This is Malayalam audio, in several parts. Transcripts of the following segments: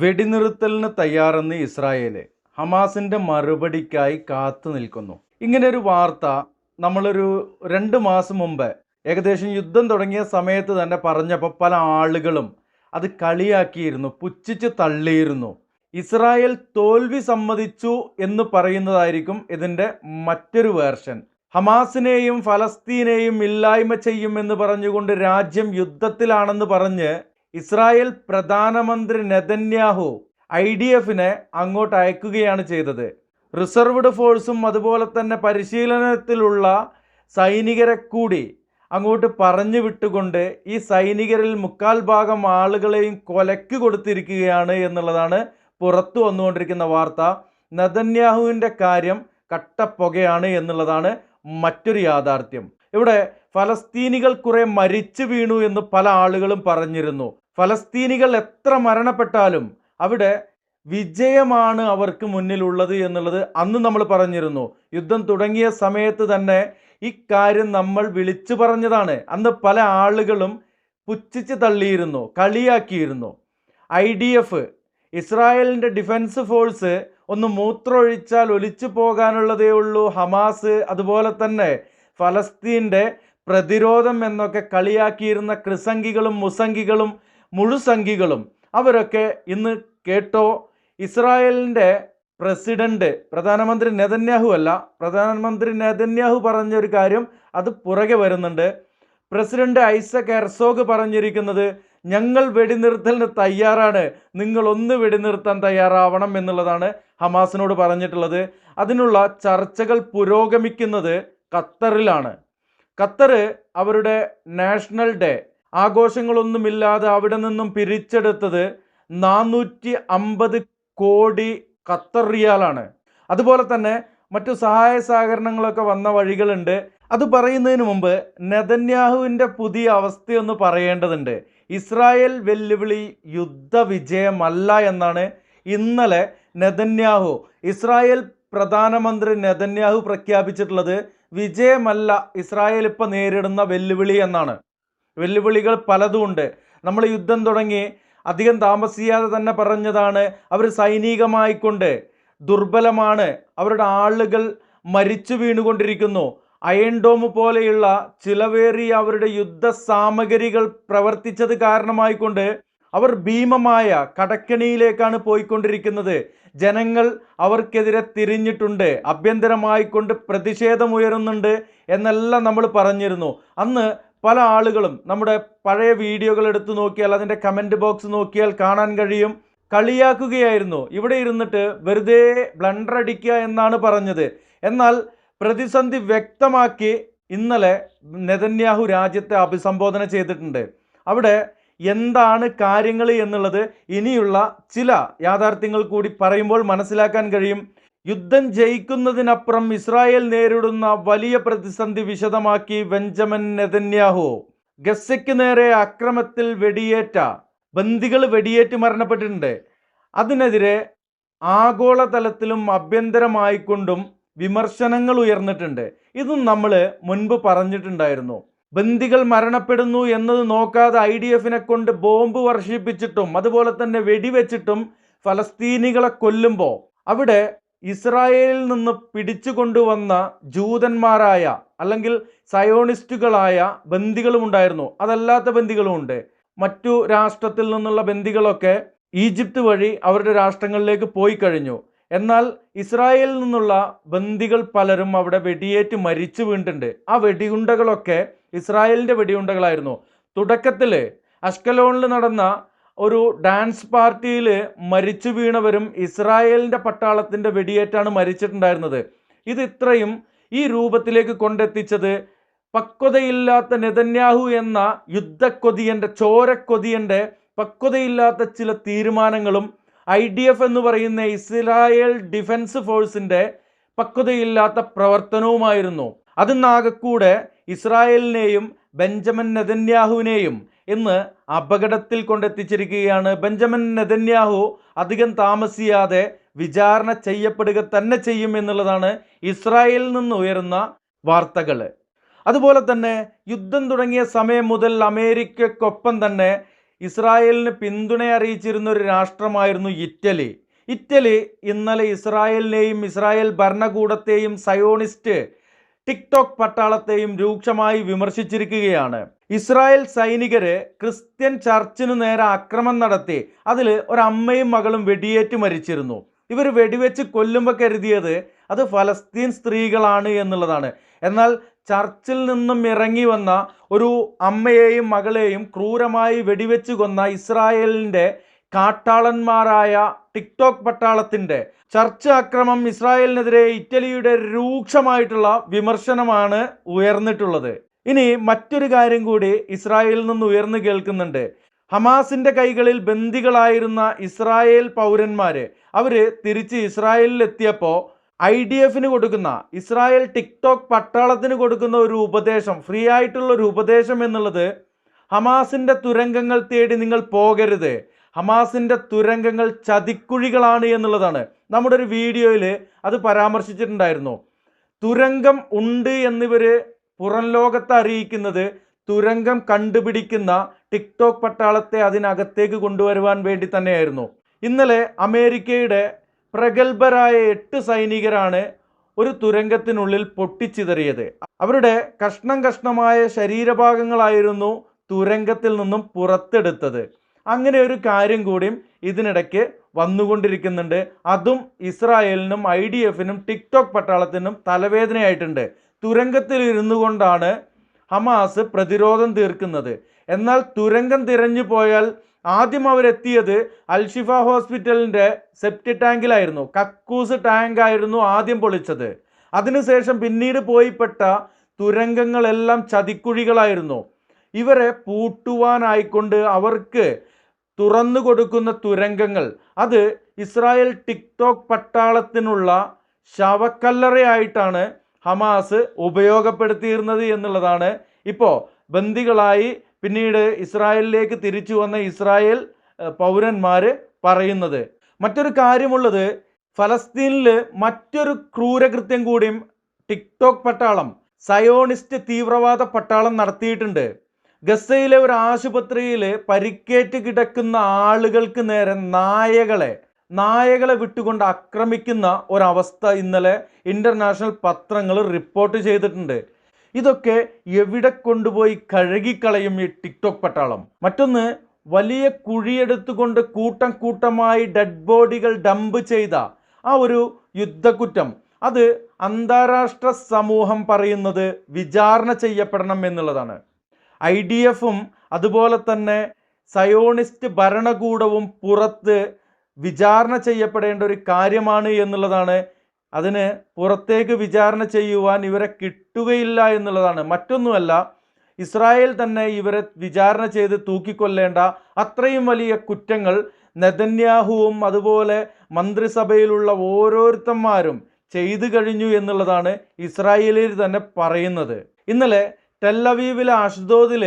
വെടിനിർത്തലിന് തയ്യാറെന്ന് ഇസ്രായേൽ ഹമാസിന്റെ മറുപടിക്കായി കാത്തു നിൽക്കുന്നു. ഇങ്ങനെ ഒരു വാർത്ത നമ്മളൊരു രണ്ട് മാസം മുമ്പ് ഏകദേശം യുദ്ധം തുടങ്ങിയ സമയത്ത് തന്നെ പറഞ്ഞപ്പോൾ പല ആളുകളും അത് കളിയാക്കിയിരുന്നു പുച്ഛിച്ച് തള്ളിയിരുന്നു. ഇസ്രായേൽ തോൽവി സമ്മതിച്ചു എന്ന് പറയുന്നതായിരിക്കും ഇതിന്റെ മറ്റൊരു വേർഷൻ. ഹമാസിനെയും ഫലസ്തീനെയും ഇല്ലായ്മ ചെയ്യുമെന്ന് പറഞ്ഞുകൊണ്ട് രാജ്യം യുദ്ധത്തിലാണെന്ന് പറഞ്ഞ് ഇസ്രായേൽ പ്രധാനമന്ത്രി നെതന്യാഹു ഐ ഡി എഫിനെ അങ്ങോട്ട് അയക്കുകയാണ് ചെയ്തത്. റിസർവ്ഡ് ഫോഴ്സും അതുപോലെ തന്നെ പരിശീലനത്തിലുള്ള സൈനികരെ കൂടി അങ്ങോട്ട് പറഞ്ഞു വിട്ടുകൊണ്ട് ഈ സൈനികരിൽ മുക്കാൽ ഭാഗം ആളുകളെയും കൊലക്ക് കൊടുത്തിരിക്കുകയാണ് എന്നുള്ളതാണ് പുറത്തു വന്നുകൊണ്ടിരിക്കുന്ന വാർത്ത. നെതന്യാഹുവിന്റെ കാര്യം കട്ടപ്പുകയാണ് എന്നുള്ളതാണ് മറ്റൊരു യാഥാർത്ഥ്യം. ഇവിടെ ഫലസ്തീനികൾ കുറെ മരിച്ചു വീണു എന്ന് പല ആളുകളും പറഞ്ഞിരുന്നു. ഫലസ്തീനികൾ എത്ര മരണപ്പെട്ടാലും അവിടെ വിജയമാണ് അവർക്ക് മുന്നിലുള്ളത് എന്നുള്ളത് അന്ന് നമ്മൾ പറഞ്ഞിരുന്നു. യുദ്ധം തുടങ്ങിയ സമയത്ത് തന്നെ ഇക്കാര്യം നമ്മൾ വിളിച്ചു പറഞ്ഞതാണ്. അന്ന് പല ആളുകളും പുച്ഛിച്ച് തള്ളിയിരുന്നു കളിയാക്കിയിരുന്നു. ഐ ഡി എഫ് ഇസ്രായേലിന്റെ ഡിഫൻസ് ഫോഴ്സ് ഒന്ന് മൂത്രമൊഴിച്ചാൽ ഒലിച്ചു പോകാനുള്ളതേ ഉള്ളൂ. ഹമാസ് അതുപോലെ തന്നെ ഫലസ്തീന്റെ പ്രതിരോധം എന്നൊക്കെ കളിയാക്കിയിരുന്ന ക്രിസംഖികളും മുസംഗികളും മുഴുസംഗികളും അവരൊക്കെ ഇന്ന് കേട്ടോ ഇസ്രായേലിന്റെ പ്രസിഡന്റ് പ്രധാനമന്ത്രി നെതന്യാഹു അല്ല പ്രധാനമന്ത്രി നെതന്യാഹു പറഞ്ഞൊരു കാര്യം അത് പുറകെ വരുന്നുണ്ട്. പ്രസിഡന്റ് ഐസക് എർസോഗ് പറഞ്ഞിരിക്കുന്നത് ഞങ്ങൾ വെടിനിർത്തലിന് തയ്യാറാണ്. നിങ്ങൾ ഒന്ന് വെടിനിർത്താൻ തയ്യാറാവണം എന്നുള്ളതാണ് ഹമാസിനോട് പറഞ്ഞിട്ടുള്ളത്. അതിനുള്ള ചർച്ചകൾ പുരോഗമിക്കുന്നത് ഖത്തറിലാണ്. ഖത്തർ അവരുടെ നാഷണൽ ഡേ. ആഘോഷങ്ങളൊന്നുമില്ലാതെ അവിടെ നിന്നും പിരിച്ചെടുത്തത് നാനൂറ്റി അമ്പത് കോടി ഖത്തർ റിയാലാണ്. അതുപോലെ തന്നെ മറ്റു സഹായ സഹകരണങ്ങളൊക്കെ വന്ന വഴികളുണ്ട്. അത് പറയുന്നതിന് മുമ്പ് നെതന്യാഹുവിന്റെ പുതിയ അവസ്ഥയൊന്ന് പറയേണ്ടതുണ്ട്. ഇസ്രായേൽ വെല്ലുവിളി യുദ്ധവിജയമല്ല എന്നാണ് ഇന്നലെ നെതന്യാഹു ഇസ്രായേൽ പ്രധാനമന്ത്രി നെതന്യാഹു പ്രഖ്യാപിച്ചിട്ടുള്ളത്. വിജയമല്ല ഇസ്രായേൽ ഇപ്പോൾ നേരിടുന്ന വെല്ലുവിളി എന്നാണ്. വെല്ലുവിളികൾ പലതുമുണ്ട് നമ്മൾ യുദ്ധം തുടങ്ങി അധികം താമസിയാതെ തന്നെ പറഞ്ഞതാണ് അവർ സൈനികമായിക്കൊണ്ട് ദുർബലമാണ്. അവരുടെ ആളുകൾ മരിച്ചു വീണുകൊണ്ടിരിക്കുന്നു. അയൺ ഡോം പോലെയുള്ള ചിലവേറിയ അവരുടെ യുദ്ധ സാമഗ്രികൾ പ്രവർത്തിച്ചത് കാരണമായിക്കൊണ്ട് അവർ ഭീമമായ കടക്കണിയിലേക്കാണ് പോയിക്കൊണ്ടിരിക്കുന്നത്. ജനങ്ങൾ അവർക്കെതിരെ തിരിഞ്ഞിട്ടുണ്ട് ആഭ്യന്തരമായിക്കൊണ്ട് പ്രതിഷേധമുയരുന്നുണ്ട് എന്നെല്ലാം നമ്മൾ പറഞ്ഞിരുന്നു. അന്ന് പല ആളുകളും നമ്മുടെ പഴയ വീഡിയോകൾ എടുത്തു നോക്കിയാൽ അതിന്റെ കമന്റ് ബോക്സ് നോക്കിയാൽ കാണാൻ കഴിയും. കളിയാക്കുകയായിരുന്നു. ഇവിടെ ഇരുന്നിട്ട് വെറുതെ ബ്ലണ്ടർ അടിക്കുക എന്നാണ് പറഞ്ഞത്. എന്നാൽ പ്രതിസന്ധി വ്യക്തമാക്കി ഇന്നലെ നെതന്യാഹു രാജ്യത്തെ അഭിസംബോധന ചെയ്തിട്ടുണ്ട്. അവിടെ എന്താണ് കാര്യങ്ങൾ എന്നുള്ളത് ഇനിയുള്ള ചില യാഥാർത്ഥ്യങ്ങൾ കൂടി പറയുമ്പോൾ മനസ്സിലാക്കാൻ കഴിയും. യുദ്ധം ജയിക്കുന്നതിനപ്പുറം ഇസ്രായേൽ നേരിടുന്ന വലിയ പ്രതിസന്ധി വിശദമാക്കി ബെഞ്ചമിൻ നെതന്യാഹു. ഗസയ്ക്ക് നേരെ അക്രമത്തിൽ വെടിയേറ്റ ബന്ദികൾ വെടിയേറ്റ് മരണപ്പെട്ടിട്ടുണ്ട്. അതിനെതിരെ ആഗോളതലത്തിലും ആഭ്യന്തരമായിക്കൊണ്ടും വിമർശനങ്ങൾ ഉയർന്നിട്ടുണ്ട്. ഇതും നമ്മൾ മുൻപ് പറഞ്ഞിട്ടുണ്ടായിരുന്നു. ബന്ദികൾ മരണപ്പെടുന്നു എന്നത് നോക്കാതെ ഐ ഡി എഫിനെ കൊണ്ട് ബോംബ് വർഷിപ്പിച്ചിട്ടും അതുപോലെ തന്നെ വെടിവെച്ചിട്ടും ഫലസ്തീനികളെ കൊല്ലുമ്പോൾ അവിടെ ഇസ്രായേലിൽ നിന്ന് പിടിച്ചു കൊണ്ടുവന്ന ജൂതന്മാരായ അല്ലെങ്കിൽ സയോണിസ്റ്റുകളായ ബന്ദികളും ഉണ്ടായിരുന്നു. അതല്ലാത്ത ബന്ദികളും ഉണ്ട്. മറ്റു രാഷ്ട്രത്തിൽ നിന്നുള്ള ബന്ദികളൊക്കെ ഈജിപ്ത് വഴി അവരുടെ രാഷ്ട്രങ്ങളിലേക്ക് പോയി കഴിഞ്ഞു. എന്നാൽ ഇസ്രായേലിൽ നിന്നുള്ള ബന്ദികൾ പലരും അവിടെ വെടിയേറ്റ് മരിച്ചു വീണിട്ടുണ്ട്. ആ വെടിയുണ്ടകളൊക്കെ ഇസ്രായേലിന്റെ വെടിയുണ്ടകളായിരുന്നു തുടക്കത്തിൽ അഷ്കലോണിൽ നടന്ന ഒരു ഡാൻസ് പാർട്ടിയിൽ മരിച്ചു വീണവരും ഇസ്രായേലിന്റെ പട്ടാളത്തിന്റെ വെടിയേറ്റാണ് മരിച്ചിട്ടുണ്ടായിരുന്നത്. ഇത് ഇത്രയും ഈ രൂപത്തിലേക്ക് കൊണ്ടെത്തിച്ചത് പക്വതയില്ലാത്ത നെതന്യാഹു എന്ന യുദ്ധക്കൊതിയന്റെ ചോരക്കൊതിയന്റെ പക്വതയില്ലാത്ത ചില തീരുമാനങ്ങളും ഐ ഡി എഫ് എന്ന് പറയുന്ന ഇസ്രായേൽ ഡിഫൻസ് ഫോഴ്സിന്റെ പക്വതയില്ലാത്ത പ്രവർത്തനവുമായിരുന്നു. അതിന്നാകെക്കൂടെ ഇസ്രായേലിനെയും ബെഞ്ചമിൻ നെതന്യാഹുവിനെയും ഇന്ന് അപകടത്തിൽ കൊണ്ടെത്തിച്ചിരിക്കുകയാണ്. ബെഞ്ചമിൻ നെതന്യാഹു അധികം താമസിയാതെ വിചാരണ ചെയ്യപ്പെടുക തന്നെ ചെയ്യും എന്നുള്ളതാണ് ഇസ്രായേലിൽ നിന്ന് ഉയരുന്ന വാർത്തകൾ അതുപോലെ തന്നെ യുദ്ധം തുടങ്ങിയ സമയം മുതൽ അമേരിക്കയ്ക്കൊപ്പം തന്നെ ഇസ്രായേലിന് പിന്തുണ അറിയിച്ചിരുന്ന ഒരു രാഷ്ട്രമായിരുന്നു ഇറ്റലി. ഇറ്റലി ഇന്നലെ ഇസ്രായേലിനെയും ഇസ്രായേൽ ഭരണകൂടത്തെയും സയോണിസ്റ്റ് ടിക്ടോക്ക് പട്ടാളത്തെയും രൂക്ഷമായി വിമർശിച്ചിരിക്കുകയാണ്. ഇസ്രായേൽ സൈനികര് ക്രിസ്ത്യൻ ചർച്ചിനു നേരെ ആക്രമണം നടത്തി. അതിൽ ഒരമ്മയും മകളും വെടിയേറ്റ് മരിച്ചിരുന്നു. ഇവർ വെടിവെച്ച് കൊല്ലുമ്പോൾ കരുതിയത് അത് ഫലസ്തീൻ സ്ത്രീകളാണ് എന്നുള്ളതാണ്. എന്നാൽ ചർച്ചിൽ നിന്നും ഇറങ്ങി വന്ന ഒരു അമ്മയെയും മകളെയും ക്രൂരമായി വെടിവെച്ച് കൊന്ന ഇസ്രായേലിന്റെ കാട്ടാളന്മാരായ ടിക്ടോക്ക് പട്ടാളത്തിന്റെ ചർച്ച് അക്രമം ഇസ്രായേലിനെതിരെ ഇറ്റലിയുടെ രൂക്ഷമായിട്ടുള്ള വിമർശനമാണ് ഉയർന്നിട്ടുള്ളത്. ഇനി മറ്റൊരു കാര്യം കൂടി ഇസ്രായേലിൽ നിന്ന് ഉയർന്നു കേൾക്കുന്നുണ്ട്. ഹമാസിന്റെ കൈകളിൽ ബന്ദികളായിരുന്ന ഇസ്രായേൽ പൗരന്മാര് അവർ തിരിച്ച് ഇസ്രായേലിൽ എത്തിയപ്പോൾ ഐ ഡി എഫിന് കൊടുക്കുന്ന ഇസ്രായേൽ ടിക്ടോക്ക് പട്ടാളത്തിന് കൊടുക്കുന്ന ഒരു ഉപദേശം ഫ്രീ ആയിട്ടുള്ള ഒരു ഉപദേശം എന്നുള്ളത് ഹമാസിന്റെ തുരങ്കങ്ങൾ തേടി നിങ്ങൾ പോകരുത്. ഹമാസിന്റെ തുരങ്കങ്ങൾ ചതിക്കുഴികളാണ് എന്നുള്ളതാണ്. നമ്മുടെ ഒരു വീഡിയോയിൽ അത് പരാമർശിച്ചിട്ടുണ്ടായിരുന്നു. തുരങ്കം ഉണ്ട് എന്നിവർ പുറം ലോകത്തെ അറിയിക്കുന്നത് തുരങ്കം കണ്ടുപിടിക്കുന്ന ടിക്ടോക്ക് പട്ടാളത്തെ അതിനകത്തേക്ക് കൊണ്ടുവരുവാൻ വേണ്ടി തന്നെയായിരുന്നു. ഇന്നലെ അമേരിക്കയുടെ പ്രഗത്ഭരായ എട്ട് സൈനികരാണ് ഒരു തുരങ്കത്തിനുള്ളിൽ പൊട്ടിച്ചിതറിയത്. അവരുടെ കഷ്ണം കഷ്ണമായ ശരീരഭാഗങ്ങളായിരുന്നു തുരങ്കത്തിൽ നിന്നും പുറത്തെടുത്തത്. അങ്ങനെ ഒരു കാര്യം കൂടിയും ഇതിനിടയ്ക്ക് വന്നുകൊണ്ടിരിക്കുന്നുണ്ട്. അതും ഇസ്രായേലിനും ഐ ഡി എഫിനും ടിക്ടോക്ക് പട്ടാളത്തിനും തലവേദനയായിട്ടുണ്ട്. തുരങ്കത്തിൽ ഇരുന്നു കൊണ്ടാണ് ഹമാസ് പ്രതിരോധം തീർക്കുന്നത്. എന്നാൽ തുരങ്കം തിരഞ്ഞു പോയാൽ ആദ്യം അവരെത്തിയത് അൽഷിഫ ഹോസ്പിറ്റലിന്റെ സെപ്റ്റി ടാങ്കിലായിരുന്നു കക്കൂസ് ടാങ്ക് ആയിരുന്നു ആദ്യം പൊളിച്ചത്. അതിനുശേഷം പിന്നീട് പോയിപ്പെട്ട തുരങ്കങ്ങളെല്ലാം ചതിക്കുഴികളായിരുന്നു. ഇവരെ പൂട്ടുവാനായിക്കൊണ്ട് അവർക്ക് തുറന്നു കൊടുക്കുന്ന തുരങ്കങ്ങൾ. അത് ഇസ്രായേൽ ടിക്ടോക്ക് പട്ടാളത്തിനുള്ള ശവക്കല്ലറയായിട്ടാണ് ഹമാസ് ഉപയോഗപ്പെടുത്തിയിരുന്നത് എന്നുള്ളതാണ് ഇപ്പോൾ ബന്ദികളായി പിന്നീട് ഇസ്രായേലിലേക്ക് തിരിച്ചു വന്ന ഇസ്രായേൽ പൗരന്മാർ പറയുന്നത്. മറ്റൊരു കാര്യമുള്ളത് ഫലസ്തീനിൽ മറ്റൊരു ക്രൂരകൃത്യം കൂടിയും ടിക്ടോക്ക് പട്ടാളം സയോണിസ്റ്റ് തീവ്രവാദ പട്ടാളം നടത്തിയിട്ടുണ്ട്. ഗസയിലെ ഒരു ആശുപത്രിയിൽ പരിക്കേറ്റ് കിടക്കുന്ന ആളുകൾക്ക് നേരെ നായകളെ നായകളെ വിട്ടുകൊണ്ട് ആക്രമിക്കുന്ന ഒരവസ്ഥ ഇന്നലെ ഇന്റർനാഷണൽ പത്രങ്ങൾ റിപ്പോർട്ട് ചെയ്തിട്ടുണ്ട്. ഇതൊക്കെ എവിടെ കൊണ്ടുപോയി കഴുകിക്കളയും ഈ ടിക്ടോക്ക് പട്ടാളം? മറ്റൊന്ന് വലിയ കുഴിയെടുത്തുകൊണ്ട് കൂട്ടം കൂട്ടമായി ഡെഡ് ബോഡികൾ ഡംപ് ചെയ്ത ആ ഒരു യുദ്ധക്കുറ്റം. അത് അന്താരാഷ്ട്ര സമൂഹം പറയുന്നത് വിചാരണ ചെയ്യപ്പെടണം എന്നുള്ളതാണ്. ഐ ഡി എഫും അതുപോലെ തന്നെ സയോണിസ്റ്റ് ഭരണകൂടവും പുറത്ത് വിചാരണ ചെയ്യപ്പെടേണ്ട ഒരു കാര്യമാണ് എന്നുള്ളതാണ് അതിന് പുറത്തേക്ക് വിചാരണ ചെയ്യുവാൻ ഇവരെ കിട്ടുകയില്ല എന്നുള്ളതാണ്. മറ്റൊന്നുമല്ല ഇസ്രായേൽ തന്നെ ഇവരെ വിചാരണ ചെയ്ത് തൂക്കിക്കൊല്ലേണ്ട അത്രയും വലിയ കുറ്റങ്ങൾ നെതന്യാഹുവും അതുപോലെ മന്ത്രിസഭയിലുള്ള ഓരോരുത്തന്മാരും ചെയ്തു കഴിഞ്ഞു എന്നുള്ളതാണ് ഇസ്രായേലിൽ തന്നെ പറയുന്നത്. ഇന്നലെ ടെല്ലവീവിലെ അഷ്ദോദിൽ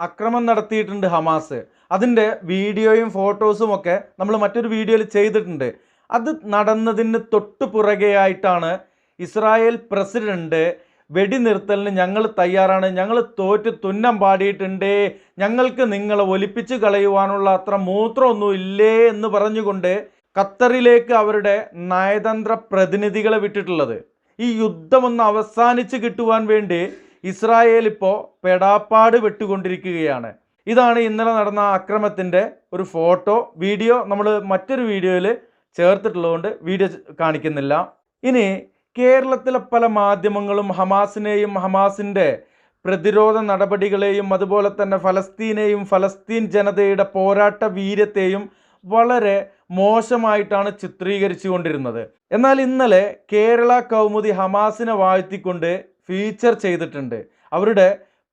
അക്രമം നടത്തിയിട്ടുണ്ട് ഹമാസ്. അതിന്റെ വീഡിയോയും ഫോട്ടോസും ഒക്കെ നമ്മൾ മറ്റൊരു വീഡിയോയിൽ ചെയ്തിട്ടുണ്ട്. അത് നടന്നതിന് തൊട്ടു പുറകെയായിട്ടാണ് ഇസ്രായേൽ പ്രസിഡന്റ് വെടിനിർത്തലിന് ഞങ്ങൾ തയ്യാറാണ്. ഞങ്ങൾ തോറ്റ് തുന്നം പാടിയിട്ടുണ്ട്. ഞങ്ങൾക്ക് നിങ്ങളെ ഒലിപ്പിച്ച് കളയുവാനുള്ള അത്ര മൂത്രമൊന്നും ഇല്ലേ എന്ന് പറഞ്ഞുകൊണ്ട് ഖത്തറിലേക്ക് അവരുടെ നയതന്ത്ര പ്രതിനിധികളെ വിട്ടിട്ടുള്ളത്. ഈ യുദ്ധമൊന്ന് അവസാനിച്ച് കിട്ടുവാൻ വേണ്ടി ഇസ്രായേൽ ഇപ്പോൾ പെടാപ്പാട് വെട്ടുകൊണ്ടിരിക്കുകയാണ് ഇതാണ് ഇന്നലെ നടന്ന അക്രമത്തിന്റെ ഒരു ഫോട്ടോ വീഡിയോ. നമ്മൾ മറ്റൊരു വീഡിയോയിൽ ചേർത്തിട്ടുള്ളതുകൊണ്ട് വീഡിയോ കാണിക്കുന്നില്ല. ഇനി കേരളത്തിലെ പല മാധ്യമങ്ങളും ഹമാസിനെയും ഹമാസിന്റെ പ്രതിരോധ നടപടികളെയും അതുപോലെ തന്നെ ഫലസ്തീനെയും ഫലസ്തീൻ ജനതയുടെ പോരാട്ട വീര്യത്തെയും വളരെ മോശമായിട്ടാണ് ചിത്രീകരിച്ചു കൊണ്ടിരുന്നത് എന്നാൽ ഇന്നലെ കേരള കൗമുദി ഹമാസിനെ വാഴ്ത്തിക്കൊണ്ട് ഫീച്ചർ ചെയ്തിട്ടുണ്ട്. അവരുടെ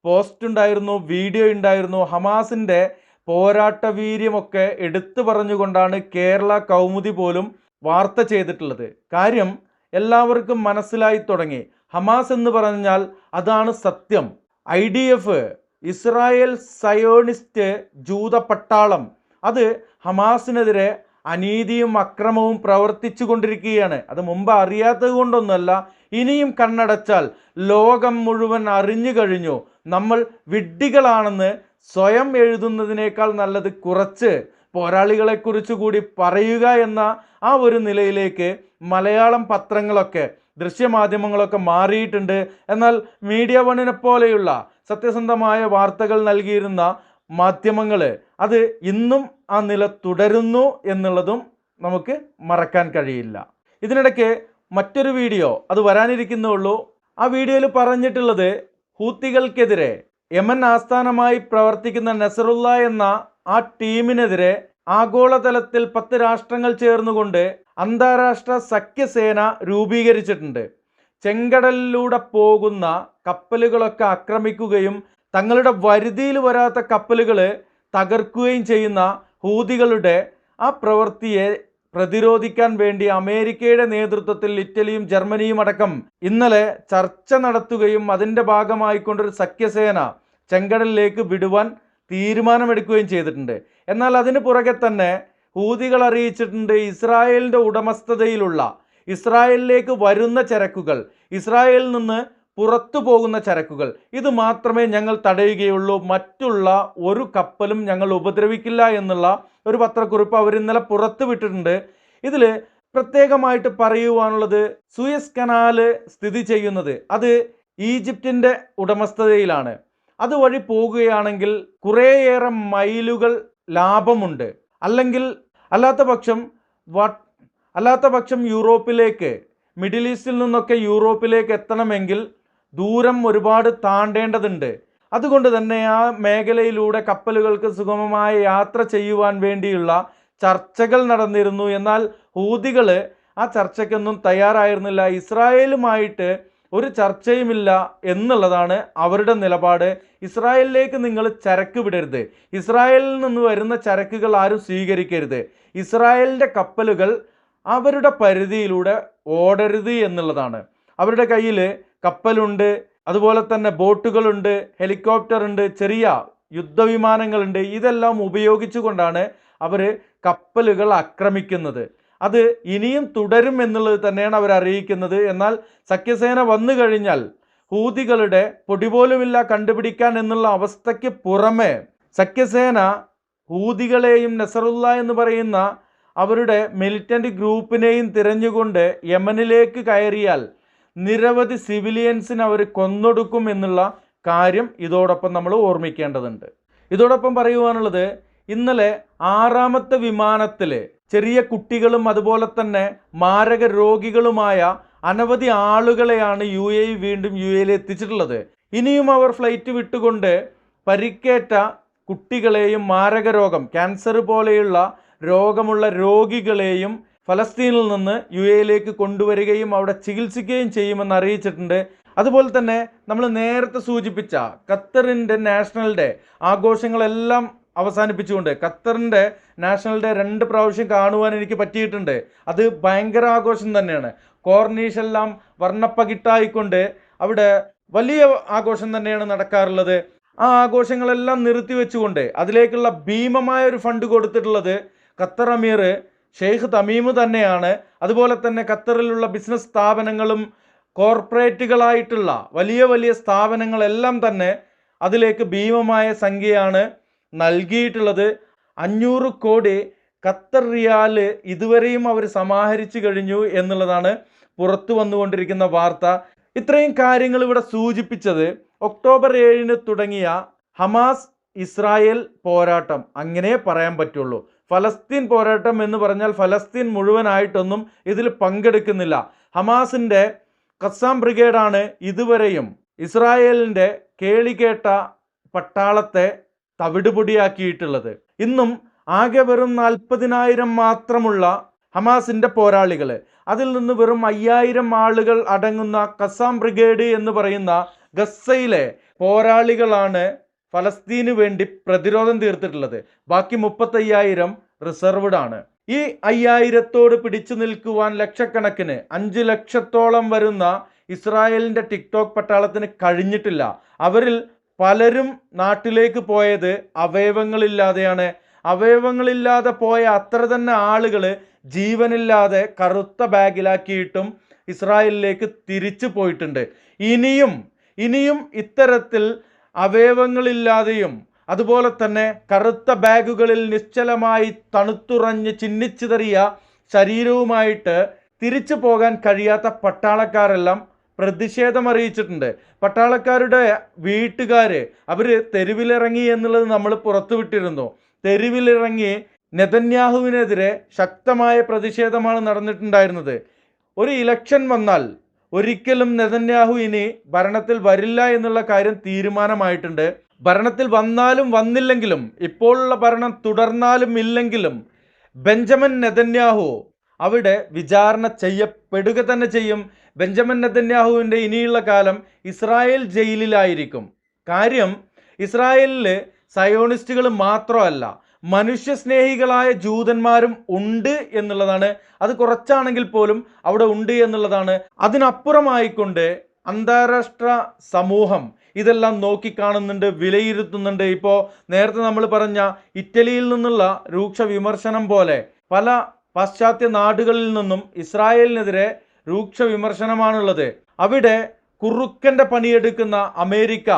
പോസ്റ്റ് ഉണ്ടായിരുന്നു വീഡിയോ ഉണ്ടായിരുന്നു. ഹമാസിന്റെ പോരാട്ട വീര്യമൊക്കെ എടുത്തു പറഞ്ഞുകൊണ്ടാണ് കേരള കൗമുദി പോലും വാർത്ത ചെയ്തിട്ടുള്ളത്. കാര്യം എല്ലാവർക്കും മനസ്സിലായി തുടങ്ങി. ഹമാസ് എന്ന് പറഞ്ഞാൽ അതാണ് സത്യം. I D F Israel Zionist ജൂത പട്ടാളം അത് ഹമാസിനെതിരെ അനീതിയും അക്രമവും പ്രവർത്തിച്ചു കൊണ്ടിരിക്കുകയാണ് അത് മുമ്പ് അറിയാത്തത് കൊണ്ടൊന്നുമല്ല ഇനിയും കണ്ണടച്ചാൽ ലോകം മുഴുവൻ അറിഞ്ഞു കഴിഞ്ഞു. നമ്മൾ വിഡ്ഢികളാണെന്ന് സ്വയം എഴുതുന്നതിനേക്കാൾ നല്ലത് കുറച്ച് പോരാളികളെക്കുറിച്ച് കൂടി പറയുക എന്ന ആ ഒരു നിലയിലേക്ക് മലയാളം പത്രങ്ങളൊക്കെ ദൃശ്യമാധ്യമങ്ങളൊക്കെ മാറിയിട്ടുണ്ട്. എന്നാൽ മീഡിയ വണ്ണിനെ പോലെയുള്ള സത്യസന്ധമായ വാർത്തകൾ നൽകിയിരുന്ന മാധ്യമങ്ങൾ അത് ഇന്നും ആ നില തുടരുന്നു എന്നുള്ളതും നമുക്ക് മറക്കാൻ കഴിയില്ല. ഇതിനിടയ്ക്ക് മറ്റൊരു വീഡിയോ അത് വരാനിരിക്കുന്നേ ഉള്ളൂ. ആ വീഡിയോയിൽ പറഞ്ഞിട്ടുള്ളത് ഹൂത്തികൾക്കെതിരെ യമൻ ആസ്ഥാനമായി പ്രവർത്തിക്കുന്ന നസറുല്ല എന്ന ആ ടീമിനെതിരെ ആഗോളതലത്തിൽ പത്ത് രാഷ്ട്രങ്ങൾ ചേർന്നുകൊണ്ട് അന്താരാഷ്ട്ര സഖ്യസേന രൂപീകരിച്ചിട്ടുണ്ട്. ചെങ്കടലിലൂടെ പോകുന്ന കപ്പലുകളൊക്കെ ആക്രമിക്കുകയും തങ്ങളുടെ വരുതിയിൽ വരാത്ത കപ്പലുകൾ തകർക്കുകയും ചെയ്യുന്ന ഹൂതികളുടെ ആ പ്രവൃത്തിയെ പ്രതിരോധിക്കാൻ വേണ്ടി അമേരിക്കയുടെ നേതൃത്വത്തിൽ ഇറ്റലിയും ജർമ്മനിയും അടക്കം ഇന്നലെ ചർച്ച നടത്തുകയും അതിന്റെ ഭാഗമായിക്കൊണ്ടൊരു സഖ്യസേന ചെങ്കടലിലേക്ക് വിടുവാൻ തീരുമാനമെടുക്കുകയും ചെയ്തിട്ടുണ്ട്. എന്നാൽ അതിന് പുറകെ തന്നെ ഹൂതികൾ അറിയിച്ചിട്ടുണ്ട് ഇസ്രായേലിന്റെ ഉടമസ്ഥതയിലുള്ള ഇസ്രായേലിലേക്ക് വരുന്ന ചരക്കുകൾ ഇസ്രായേലിൽ നിന്ന് പുറത്തു പോകുന്ന ചരക്കുകൾ. ഇത് മാത്രമേ ഞങ്ങൾ തടയുകയുള്ളൂ. മറ്റുള്ള ഒരു കപ്പലും ഞങ്ങൾ ഉപദ്രവിക്കില്ല എന്നുള്ള ഒരു പത്രക്കുറിപ്പ് അവർ ഇന്നലെ പുറത്ത് വിട്ടിട്ടുണ്ട്. ഇതിൽ പ്രത്യേകമായിട്ട് പറയുവാനുള്ളത് സുയസ് കനാല് സ്ഥിതി ചെയ്യുന്നത് അത് ഈജിപ്തിന്റെ ഉടമസ്ഥതയിലാണ്. അതുവഴി പോകുകയാണെങ്കിൽ കുറേയേറെ മൈലുകൾ ലാഭമുണ്ട്. അല്ലെങ്കിൽ അല്ലാത്ത പക്ഷം അല്ലാത്ത പക്ഷം യൂറോപ്പിലേക്ക് മിഡിൽ ഈസ്റ്റിൽ നിന്നൊക്കെ യൂറോപ്പിലേക്ക് എത്തണമെങ്കിൽ ദൂരം ഒരുപാട് താണ്ടേണ്ടതുണ്ട്. അതുകൊണ്ട് തന്നെ ആ മേഖലയിലൂടെ കപ്പലുകൾക്ക് സുഗമമായ യാത്ര ചെയ്യുവാൻ വേണ്ടിയുള്ള ചർച്ചകൾ നടന്നിരുന്നു. എന്നാൽ ഹൂതികൾ ആ ചർച്ചയ്ക്കൊന്നും തയ്യാറായിരുന്നില്ല. ഇസ്രായേലുമായിട്ട് ഒരു ചർച്ചയുമില്ല എന്നുള്ളതാണ് അവരുടെ നിലപാട്. ഇസ്രായേലിലേക്ക് നിങ്ങൾ ചരക്ക് വിടരുത്. ഇസ്രായേലിൽ നിന്ന് വരുന്ന ചരക്കുകൾ ആരും സ്വീകരിക്കരുത്. ഇസ്രായേലിന്റെ കപ്പലുകൾ അവരുടെ പരിധിയിലൂടെ ഓടരുത് എന്നുള്ളതാണ്. അവരുടെ കയ്യിൽ കപ്പലുണ്ട് അതുപോലെ തന്നെ ബോട്ടുകളുണ്ട് ഹെലികോപ്റ്റർ ഉണ്ട് ചെറിയ യുദ്ധവിമാനങ്ങളുണ്ട്. ഇതെല്ലാം ഉപയോഗിച്ചുകൊണ്ടാണ് അവർ കപ്പലുകൾ ആക്രമിക്കുന്നത്. അത് ഇനിയും തുടരും എന്നുള്ളത് തന്നെയാണ് അവർ അറിയിക്കുന്നത്. എന്നാൽ സഖ്യസേന വന്നു കഴിഞ്ഞാൽ ഹൂതികളുടെ പൊടിപോലുമില്ല കണ്ടുപിടിക്കാൻ എന്നുള്ള അവസ്ഥയ്ക്ക് പുറമെ സഖ്യസേന ഹൂതികളെയും നസറുല്ല എന്ന് പറയുന്ന അവരുടെ മിലിറ്റന്റ് ഗ്രൂപ്പിനെയും തിരഞ്ഞുകൊണ്ട് യമനിലേക്ക് കയറിയാൽ നിരവധി സിവിലിയൻസിന് അവർ കൊന്നൊടുക്കും എന്നുള്ള കാര്യം ഇതോടൊപ്പം നമ്മൾ ഓർമ്മിക്കേണ്ടതുണ്ട്. ഇതോടൊപ്പം പറയുവാനുള്ളത് ഇന്നലെ ആറാമത്തെ വിമാനത്തിൽ ചെറിയ കുട്ടികളും അതുപോലെ തന്നെ മാരക രോഗികളുമായ അനവധി ആളുകളെയാണ് യു എ വീണ്ടും യു എയിൽ എത്തിച്ചിട്ടുള്ളത്. ഇനിയും അവർ ഫ്ലൈറ്റ് വിട്ടുകൊണ്ട് പരിക്കേറ്റ കുട്ടികളെയും മാരക രോഗം ക്യാൻസർ പോലെയുള്ള രോഗമുള്ള രോഗികളെയും ഫലസ്തീനിൽ നിന്ന് യു എയിലേക്ക് കൊണ്ടുവരികയും അവിടെ ചികിത്സിക്കുകയും ചെയ്യുമെന്ന് അറിയിച്ചിട്ടുണ്ട്. അതുപോലെ തന്നെ നമ്മൾ നേരത്തെ സൂചിപ്പിച്ച ഖത്തറിന്റെ നാഷണൽ ഡേ ആഘോഷങ്ങളെല്ലാം അവസാനിപ്പിച്ചുകൊണ്ട് ഖത്തറിന്റെ നാഷണൽ ഡേ രണ്ട് പ്രാവശ്യം കാണുവാൻ എനിക്ക് പറ്റിയിട്ടുണ്ട്. അത് ഭയങ്കര ആഘോഷം തന്നെയാണ്. കോർണീഷെല്ലാം വർണപ്പകിട്ടായിക്കൊണ്ട് അവിടെ വലിയ ആഘോഷം തന്നെയാണ് നടക്കാറുള്ളത്. ആ ആഘോഷങ്ങളെല്ലാം നിർത്തിവെച്ചുകൊണ്ട് അതിലേക്കുള്ള ഭീമമായ ഒരു ഫണ്ട് കൊടുത്തിട്ടുള്ളത് ഖത്തർ അമീർ ഷെയ്ഖ് തമീമ് തന്നെയാണ്. അതുപോലെ തന്നെ ഖത്തറിലുള്ള ബിസിനസ് സ്ഥാപനങ്ങളും കോർപ്പറേറ്റുകളായിട്ടുള്ള വലിയ വലിയ സ്ഥാപനങ്ങളെല്ലാം തന്നെ അതിലേക്ക് ഭീമമായ സംഖ്യയാണ് നൽകിയിട്ടുള്ളത്. അഞ്ഞൂറ് കോടി ഖത്തർ റിയാൽ ഇതുവരെയും അവർ സമാഹരിച്ചു കഴിഞ്ഞു എന്നുള്ളതാണ് പുറത്തു വന്നുകൊണ്ടിരിക്കുന്ന വാർത്ത. ഇത്രയും കാര്യങ്ങൾ ഇവിടെ സൂചിപ്പിച്ചത് ഒക്ടോബർ ഏഴിന് തുടങ്ങിയ ഹമാസ് ഇസ്രായേൽ പോരാട്ടം. അങ്ങനെ പറയാൻ പറ്റുള്ളൂ. ഫലസ്തീൻ പോരാട്ടം എന്ന് പറഞ്ഞാൽ ഫലസ്തീൻ മുഴുവനായിട്ടൊന്നും ഇതിൽ പങ്കെടുക്കുന്നില്ല. ഹമാസിന്റെ കസാം ബ്രിഗേഡാണ് ഇതുവരെയും ഇസ്രായേലിന്റെ കേളികേട്ട പട്ടാളത്തെ തവിടുപൊടിയാക്കിയിട്ടുള്ളത്. ഇന്നും ആകെ വെറും നാൽപ്പതിനായിരം മാത്രമുള്ള ഹമാസിന്റെ പോരാളികൾ അതിൽ നിന്ന് വെറും അയ്യായിരം ആളുകൾ അടങ്ങുന്ന കസാം ബ്രിഗേഡ് എന്ന് പറയുന്ന ഗസയിലെ പോരാളികളാണ് ഫലസ്തീന് വേണ്ടി പ്രതിരോധം തീർത്തിട്ടുള്ളത്. ബാക്കി മുപ്പത്തയ്യായിരം റിസർവ്ഡ് ആണ്. ഈ അയ്യായിരത്തോട് പിടിച്ചു നിൽക്കുവാൻ ലക്ഷക്കണക്കിന് അഞ്ച് ലക്ഷത്തോളം വരുന്ന ഇസ്രായേലിന്റെ ടിക്ടോക്ക് പട്ടാളത്തിന് കഴിഞ്ഞിട്ടില്ല. അവരിൽ പലരും നാട്ടിലേക്ക് പോയത് അവയവങ്ങളില്ലാതെയാണ്. അവയവങ്ങളില്ലാതെ പോയ അത്ര തന്നെ ആളുകൾ ജീവനില്ലാതെ കറുത്ത ബാഗിലാക്കിയിട്ടും ഇസ്രായേലിലേക്ക് തിരിച്ചു പോയിട്ടുണ്ട്. ഇനിയും ഇനിയും ഇത്തരത്തിൽ അവയവങ്ങളില്ലാതെയും അതുപോലെ തന്നെ കറുത്ത ബാഗുകളിൽ നിശ്ചലമായി തണുത്തുറഞ്ഞ് ചിന്നിച്ചിതറിയ ശരീരവുമായിട്ട് തിരിച്ചു പോകാൻ കഴിയാത്ത പട്ടാളക്കാരെല്ലാം പ്രതിഷേധം അറിയിച്ചിട്ടുണ്ട് പട്ടാളക്കാരുടെ വീട്ടുകാർ അവർ തെരുവിലിറങ്ങി എന്നുള്ളത് നമ്മൾ പുറത്തുവിട്ടിരുന്നു തെരുവിലിറങ്ങി നെതന്യാഹുവിനെതിരെ ശക്തമായ പ്രതിഷേധമാണ് നടന്നിട്ടുണ്ടായിരുന്നത്. ഒരു ഇലക്ഷൻ വന്നാൽ ഒരിക്കലും നെതന്യാഹു ഇനി ഭരണത്തിൽ വരില്ല എന്നുള്ള കാര്യം തീരുമാനമായിട്ടുണ്ട്. ഭരണത്തിൽ വന്നാലും വന്നില്ലെങ്കിലും ഇപ്പോഴുള്ള ഭരണം തുടർന്നാലും ഇല്ലെങ്കിലും ബെഞ്ചമിൻ നെതന്യാഹു അവിടെ വിചാരണ ചെയ്യപ്പെടുക തന്നെ ചെയ്യും. ബെഞ്ചമിൻ നെതന്യാഹുവിന്റെ ഇനിയുള്ള കാലം ഇസ്രായേൽ ജയിലിലായിരിക്കും. കാര്യം ഇസ്രായേലിൽ സയോണിസ്റ്റുകൾ മാത്രമല്ല മനുഷ്യസ്നേഹികളായ ജൂതന്മാരും ഉണ്ട് എന്നുള്ളതാണ്. അത് കുറച്ചാണെങ്കിൽ പോലും അവിടെ ഉണ്ട് എന്നുള്ളതാണ്. അതിനപ്പുറമായിക്കൊണ്ട് അന്താരാഷ്ട്ര സമൂഹം ഇതെല്ലാം നോക്കിക്കാണുന്നുണ്ട് വിലയിരുത്തുന്നുണ്ട്. ഇപ്പോൾ നേരത്തെ നമ്മൾ പറഞ്ഞ ഇറ്റലിയിൽ നിന്നുള്ള രൂക്ഷ വിമർശനം പോലെ പല പാശ്ചാത്യ നാടുകളിൽ നിന്നും ഇസ്രായേലിനെതിരെ രൂക്ഷ വിമർശനമാണുള്ളത്. അവിടെ കുറുക്കന്റെ പണിയെടുക്കുന്ന അമേരിക്ക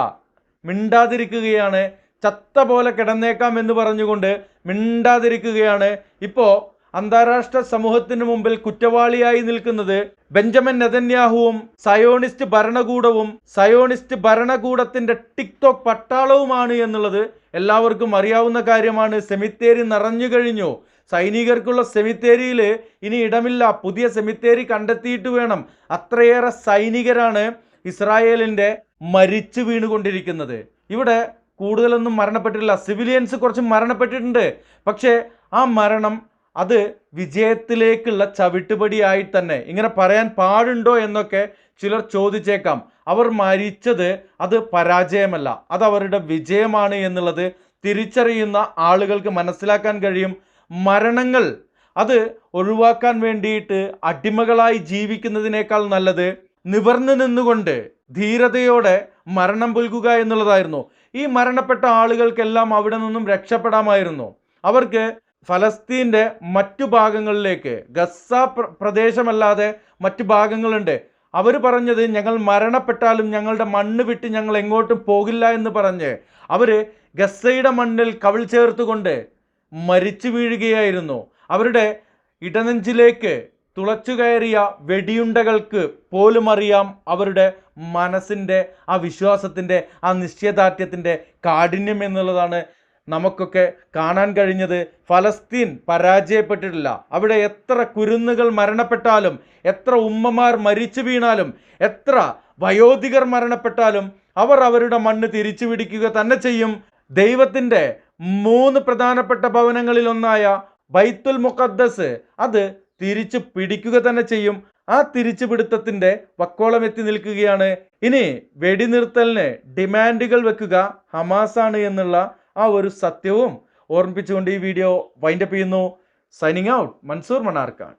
മിണ്ടാതിരിക്കുകയാണ്. ചത്ത പോലെ കിടന്നേക്കാം എന്ന് പറഞ്ഞുകൊണ്ട് മിണ്ടാതിരിക്കുകയാണ്. ഇപ്പോൾ അന്താരാഷ്ട്ര സമൂഹത്തിന് മുമ്പിൽ കുറ്റവാളിയായി നിൽക്കുന്നത് ബെഞ്ചമിൻ നെതന്യാഹുവും സയോണിസ്റ്റ് ഭരണകൂടവും സയോണിസ്റ്റ് ഭരണകൂടത്തിന്റെ ടിക്ടോക്ക് പട്ടാളവുമാണ് എന്നുള്ളത് എല്ലാവർക്കും അറിയാവുന്ന കാര്യമാണ്. സെമിത്തേരി നിറഞ്ഞു കഴിഞ്ഞു. സൈനികർക്കുള്ള സെമിത്തേരിയിൽ ഇനി ഇടമില്ല. പുതിയ സെമിത്തേരി കണ്ടെത്തിയിട്ട് വേണം. അത്രയേറെ സൈനികരാണ് ഇസ്രായേലിന്റെ മരിച്ചു വീണുകൊണ്ടിരിക്കുന്നത്. ഇവിടെ കൂടുതലൊന്നും മരണപ്പെട്ടിട്ടില്ല. സിവിലിയൻസ് കുറച്ച് മരണപ്പെട്ടിട്ടുണ്ട്. പക്ഷേ ആ മരണം അത് വിജയത്തിലേക്കുള്ള ചവിട്ടുപടിയായി തന്നെ. ഇങ്ങനെ പറയാൻ പാടുണ്ടോ എന്നൊക്കെ ചിലർ ചോദിച്ചേക്കാം. അവർ മരിച്ചത് അത് പരാജയമല്ല. അത് അവരുടെ വിജയമാണ് എന്നുള്ളത് തിരിച്ചറിയുന്ന ആളുകൾക്ക് മനസ്സിലാക്കാൻ കഴിയും. മരണങ്ങൾ അത് ഒഴിവാക്കാൻ വേണ്ടിയിട്ട് അടിമകളായി ജീവിക്കുന്നതിനേക്കാൾ നല്ലത് നിവർന്നു നിന്നുകൊണ്ട് ധീരതയോടെ മരണം പുൽകുക എന്നുള്ളതായിരുന്നു. ഈ മരണപ്പെട്ട ആളുകൾക്കെല്ലാം അവിടെ നിന്നും രക്ഷപ്പെടാമായിരുന്നു. അവർക്ക് ഫലസ്തീന്റെ മറ്റു ഭാഗങ്ങളിലേക്ക് ഗസ പ്ര- പ്രദേശമല്ലാതെ മറ്റു ഭാഗങ്ങളുണ്ട്. അവർ പറഞ്ഞത് ഞങ്ങൾ മരണപ്പെട്ടാലും ഞങ്ങളുടെ മണ്ണ് വിട്ട് ഞങ്ങൾ എങ്ങോട്ടും പോകില്ല എന്ന് പറഞ്ഞ് അവർ ഗസ്സയുടെ മണ്ണിൽ കവിൾ ചേർത്തുകൊണ്ട് മരിച്ചു വീഴുകയായിരുന്നു. അവരുടെ ഇടനെഞ്ചിലേക്ക് തുളച്ചു കയറിയ വെടിയുണ്ടകൾക്ക് പോലും അറിയാം അവരുടെ മനസ്സിന്റെ ആ വിശ്വാസത്തിന്റെ ആ നിശ്ചയദാർഢ്യത്തിന്റെ കാഠിന്യം എന്നുള്ളതാണ് നമുക്കൊക്കെ കാണാൻ കഴിഞ്ഞത്. ഫലസ്തീൻ പരാജയപ്പെട്ടിട്ടില്ല. അവിടെ എത്ര കുരുന്നുകൾ മരണപ്പെട്ടാലും എത്ര ഉമ്മമാർ മരിച്ചു വീണാലും എത്ര വയോധികർ മരണപ്പെട്ടാലും അവർ അവരുടെ മണ്ണ് തിരിച്ചു പിടിക്കുക തന്നെ ചെയ്യും. ദൈവത്തിന്റെ മൂന്ന് പ്രധാനപ്പെട്ട ഭവനങ്ങളിലൊന്നായ ബൈത്തുൽ മുഖദ്ദസ് അത് തിരിച്ചു പിടിക്കുക തന്നെ ചെയ്യും. ആ തിരിച്ചുപിടുത്തത്തിന്റെ വക്കോളം എത്തി നിൽക്കുകയാണ്. ഇനി വെടിനിർത്തലിന് ഡിമാൻഡുകൾ വെക്കുക ഹമാസാണ് എന്നുള്ള ആ ഒരു സത്യവും ഓർമ്മിപ്പിച്ചുകൊണ്ട് ഈ വീഡിയോ വൈൻഡപ്പ് ചെയ്യുന്നു. Signing out Mansoor Mannarkkad